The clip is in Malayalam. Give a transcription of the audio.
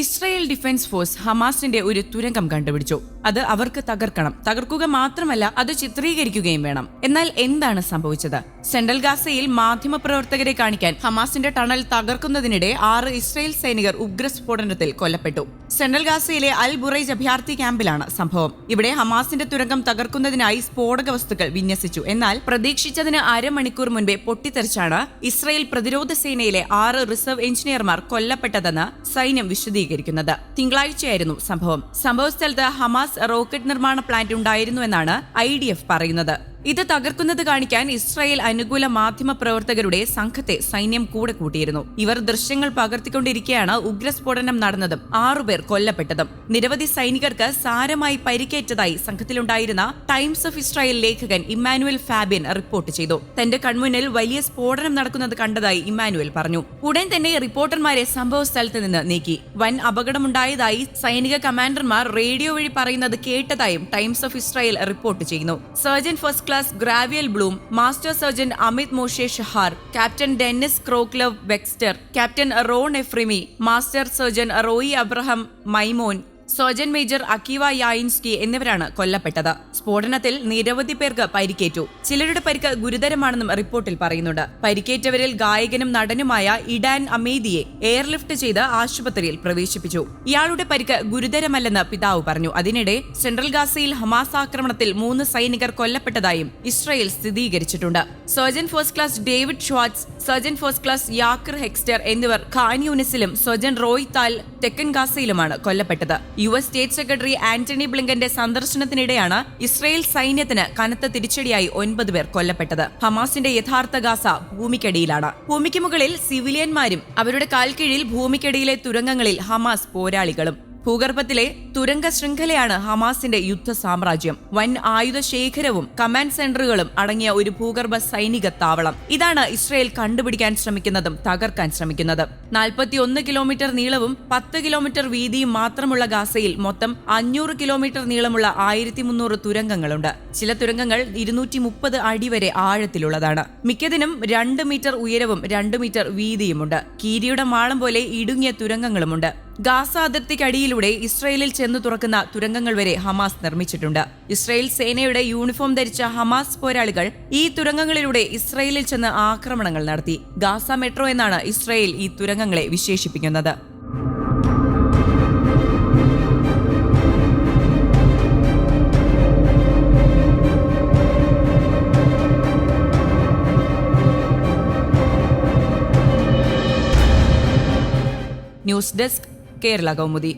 ഇസ്രായേൽ ഡിഫൻസ് ഫോഴ്സ് ഹമാസിന്റെ ഒരു തുരങ്കം കണ്ടുപിടിച്ചു. അത് അവർക്ക് തകർക്കണം. തകർക്കുക മാത്രമല്ല അത് ചിത്രീകരിക്കുകയും വേണം. എന്നാൽ എന്താണ് സംഭവിച്ചത്? സെൻട്രൽ ഗാസയിൽ മാധ്യമപ്രവർത്തകരെ കാണിക്കാൻ ഹമാസിന്റെ ടണൽ തകർക്കുന്നതിനിടെ ആറ് ഇസ്രായേൽ സൈനികർ ഉഗ്രസ്ഫോടനത്തിൽ കൊല്ലപ്പെട്ടു. സെൻട്രൽ ഗാസയിലെ അൽ ബുറൈജ് അഭയാർത്ഥി ക്യാമ്പിലാണ് സംഭവം. ഇവിടെ ഹമാസിന്റെ തുരങ്കം തകർക്കുന്നതിനായി സ്ഫോടക വസ്തുക്കൾ വിന്യസിച്ചു. എന്നാൽ പ്രതീക്ഷിച്ചതിന് അരമണിക്കൂർ മുൻപേ പൊട്ടിത്തെറിച്ചാണ് ഇസ്രായേൽ പ്രതിരോധ സേനയിലെ ആറ് റിസർവ് എഞ്ചിനീയർമാർ കൊല്ലപ്പെട്ടതെന്ന് സൈന്യം വിശദീകരിക്കുന്നത്. തിങ്കളാഴ്ചയായിരുന്നു സംഭവം. സംഭവ സംഭവസ്ഥലത്ത് ഹമാസ് റോക്കറ്റ് നിർമ്മാണ പ്ലാന്റ് ഉണ്ടായിരുന്നുവെന്നാണ് ഐ ഡി എഫ് പറയുന്നത്. ഇത് തകർക്കുന്നത് കാണിക്കാൻ ഇസ്രായേൽ അനുകൂല മാധ്യമ പ്രവർത്തകരുടെ സംഘത്തെ സൈന്യം കൂടെ കൂട്ടിയിരുന്നു. ഇവർ ദൃശ്യങ്ങൾ പകർത്തിക്കൊണ്ടിരിക്കെയാണ് ഉഗ്രസ്ഫോടനം നടന്നതും ആറുപേർ കൊല്ലപ്പെട്ടതും. നിരവധി സൈനികർക്ക് സാരമായി പരിക്കേറ്റതായി സംഘത്തിലുണ്ടായിരുന്ന ടൈംസ് ഓഫ് ഇസ്രായേൽ ലേഖകൻ ഇമ്മാനുവൽ ഫാബിയൻ റിപ്പോർട്ട് ചെയ്തു. തന്റെ കൺമുന്നിൽ വലിയ സ്ഫോടനം നടക്കുന്നത് കണ്ടതായി ഇമ്മാനുവൽ പറഞ്ഞു. ഉടൻ തന്നെ റിപ്പോർട്ടർമാരെ സംഭവ സ്ഥലത്ത് നിന്ന് നീക്കി. വൻ അപകടമുണ്ടായതായി സൈനിക കമാൻഡർമാർ റേഡിയോ വഴി പറയുന്നത് കേട്ടതായും ടൈംസ് ഓഫ് ഇസ്രായേൽ റിപ്പോർട്ട് ചെയ്യുന്നു. Sergeant first class Gavriel Blum master sergeant Amit Moshe Shahar captain Dennis Krokhlav Wexter captain Ron Efrimi master sergeant Roy Abraham Maimon sergeant major Akiva Yainsky എന്നിവരാണ് കൊല്ലപ്പെട്ടത്. സ്ഫോടനത്തിൽ നിരവധി പേർക്ക് പരിക്കേറ്റു. ചിലരുടെ പരിക്ക് ഗുരുതരമാണെന്നും റിപ്പോർട്ടിൽ പറയുന്നുണ്ട്. പരിക്കേറ്റവരിൽ ഗായകനും നടനുമായ ഇഡാൻ അമേദിയെ എയർലിഫ്റ്റ് ചെയ്ത് ആശുപത്രിയിൽ പ്രവേശിപ്പിച്ചു. ഇയാളുടെ പരിക്ക് ഗുരുതരമല്ലെന്ന് പിതാവ് പറഞ്ഞു. അതിനിടെ സെൻട്രൽ ഗാസയിൽ ഹമാസ് ആക്രമണത്തിൽ മൂന്ന് സൈനികർ കൊല്ലപ്പെട്ടതായും ഇസ്രയേൽ സ്ഥിരീകരിച്ചിട്ടുണ്ട്. Sergeant first class David Schwartz sergeant first class Yakar Hexter എന്നിവർ ഖാൻ യൂണിസിലും സർജൻ റോയ് താൽ തെക്കൻ ഗാസയിലുമാണ് കൊല്ലപ്പെട്ടത്. U S state secretary Antony ബ്ലിങ്കന്റെ സന്ദർശനത്തിനിടെയാണ് ഇസ്രയേൽ സൈന്യത്തിന് കനത്ത തിരിച്ചടിയായി ഒൻപത് പേർ കൊല്ലപ്പെട്ടത്. ഹമാസിന്റെ യഥാർത്ഥ ഗാസ ഭൂമിക്കടിയിലാണ്. ഭൂമിക്ക് മുകളിൽ സിവിലിയന്മാരും അവരുടെ കാൽക്കീഴിൽ ഭൂമിക്കടിയിലെ തുരങ്കങ്ങളിൽ ഹമാസ് പോരാളികളും. ഭൂഗർഭത്തിലെ തുരങ്ക ശൃംഖലയാണ് ഹമാസിന്റെ യുദ്ധ സാമ്രാജ്യം. വൻ ആയുധ ശേഖരവും കമാൻഡ് സെന്ററുകളും അടങ്ങിയ ഒരു ഭൂഗർഭ സൈനിക താവളം. ഇതാണ് ഇസ്രയേൽ കണ്ടുപിടിക്കാൻ ശ്രമിക്കുന്നതും തകർക്കാൻ ശ്രമിക്കുന്നത്. നാൽപ്പത്തിയൊന്ന് കിലോമീറ്റർ നീളവും പത്ത് കിലോമീറ്റർ വീതിയും മാത്രമുള്ള ഗാസയിൽ മൊത്തം അഞ്ഞൂറ് കിലോമീറ്റർ നീളമുള്ള ആയിരത്തി മുന്നൂറ് തുരങ്കങ്ങളുണ്ട്. ചില തുരങ്കങ്ങൾ ഇരുന്നൂറ്റി മുപ്പത് അടി വരെ ആഴത്തിലുള്ളതാണ്. മിക്കതിനും രണ്ട് മീറ്റർ ഉയരവും രണ്ട് മീറ്റർ വീതിയുമുണ്ട്. കീരിയുടെ മാളം പോലെ ഇടുങ്ങിയ തുരങ്കങ്ങളുമുണ്ട്. ഗാസ അതിർത്തിക്കടിയിലൂടെ ഇസ്രയേലിൽ ചെന്നു തുറക്കുന്ന തുരങ്കങ്ങൾ വരെ ഹമാസ് നിർമ്മിച്ചിട്ടുണ്ട്. ഇസ്രയേൽ സേനയുടെ യൂണിഫോം ധരിച്ച ഹമാസ് പോരാളികൾ ഈ തുരങ്കങ്ങളിലൂടെ ഇസ്രയേലിൽ ചെന്ന് ആക്രമണങ്ങൾ നടത്തി. ഗാസ മെട്രോ എന്നാണ് ഇസ്രയേൽ ഈ തുരങ്കങ്ങളെ വിശേഷിപ്പിക്കുന്നത്. News desk Kerala Kaumudi